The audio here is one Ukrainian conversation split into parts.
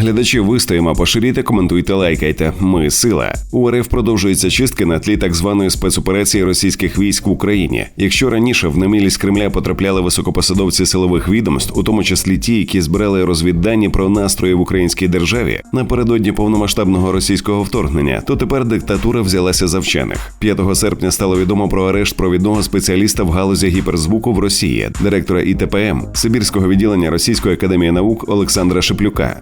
Глядачі вистоїмо, поширюйте, коментуйте, лайкайте. Ми сила. У РФ продовжуються чистки на тлі так званої спецоперації російських військ в Україні. Якщо раніше в немилість Кремля потрапляли високопосадовці силових відомств, у тому числі ті, які збирали розвіддані про настрої в українській державі напередодні повномасштабного російського вторгнення, то тепер диктатура взялася за вчених. 5 серпня стало відомо про арешт провідного спеціаліста в галузі гіперзвуку в Росії, директора ІТПМ Сибірського відділення Російської академії наук Олександра Шеплюка.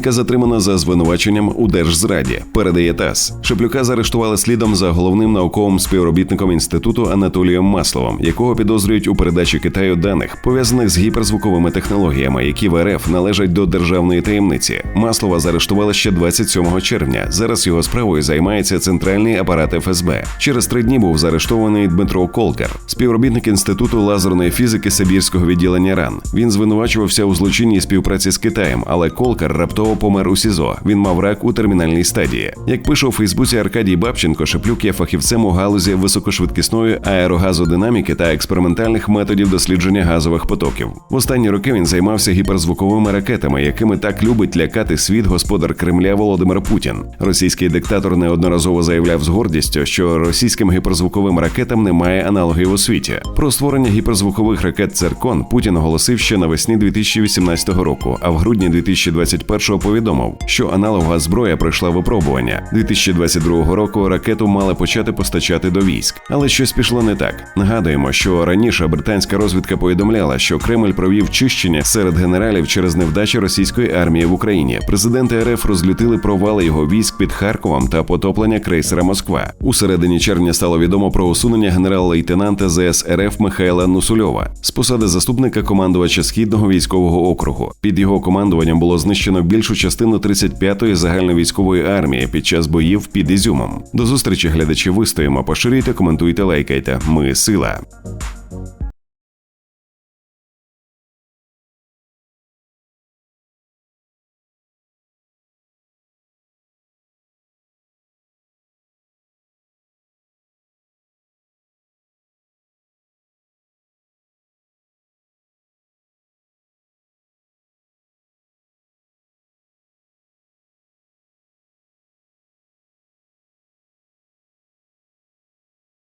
Академіка затримана за звинуваченням у держзраді. Передає ТАСС. Шеплюка заарештували слідом за головним науковим співробітником інституту Анатолієм Масловим, якого підозрюють у передачі Китаю даних, пов'язаних з гіперзвуковими технологіями, які в РФ належать до державної таємниці. Маслова заарештували ще 27 червня. Зараз його справою займається центральний апарат ФСБ. Через три дні був заарештований Дмитро Колкар, співробітник інституту лазерної фізики Сибірського відділення РАН. Він звинувачувався у злочинній співпраці з Китаєм, але Колкар раптово помер у СІЗО. Він мав рак у термінальній стадії. Як пише у Фейсбуці Аркадій Бабченко, Шеплюк є фахівцем у галузі високошвидкісної аерогазодинаміки та експериментальних методів дослідження газових потоків. В останні роки він займався гіперзвуковими ракетами, якими так любить лякати світ господар Кремля Володимир Путін. Російський диктатор неодноразово заявляв з гордістю, що російським гіперзвуковим ракетам немає аналогів у світі. Про створення гіперзвукових ракет Циркон Путін оголосив ще навесні 2018 року, а в грудні 2021 повідомив, що аналогова зброя пройшла випробування. 2022 року ракету мали почати постачати до військ, але щось пішло не так. Нагадуємо, що раніше британська розвідка повідомляла, що Кремль провів чищення серед генералів через невдачі російської армії в Україні. Президенти РФ розлютили провали його військ під Харковом та потоплення крейсера Москва. У середині червня стало відомо про усунення генерал-лейтенанта ЗС РФ Михайла Нусульова з посади заступника командувача східного військового округу. Під його командуванням було знищено більшу частину 35-ї загальновійськової армії під час боїв під Ізюмом. До зустрічі глядачі вистоїмо. Поширюйте, коментуйте, лайкайте. Ми сила.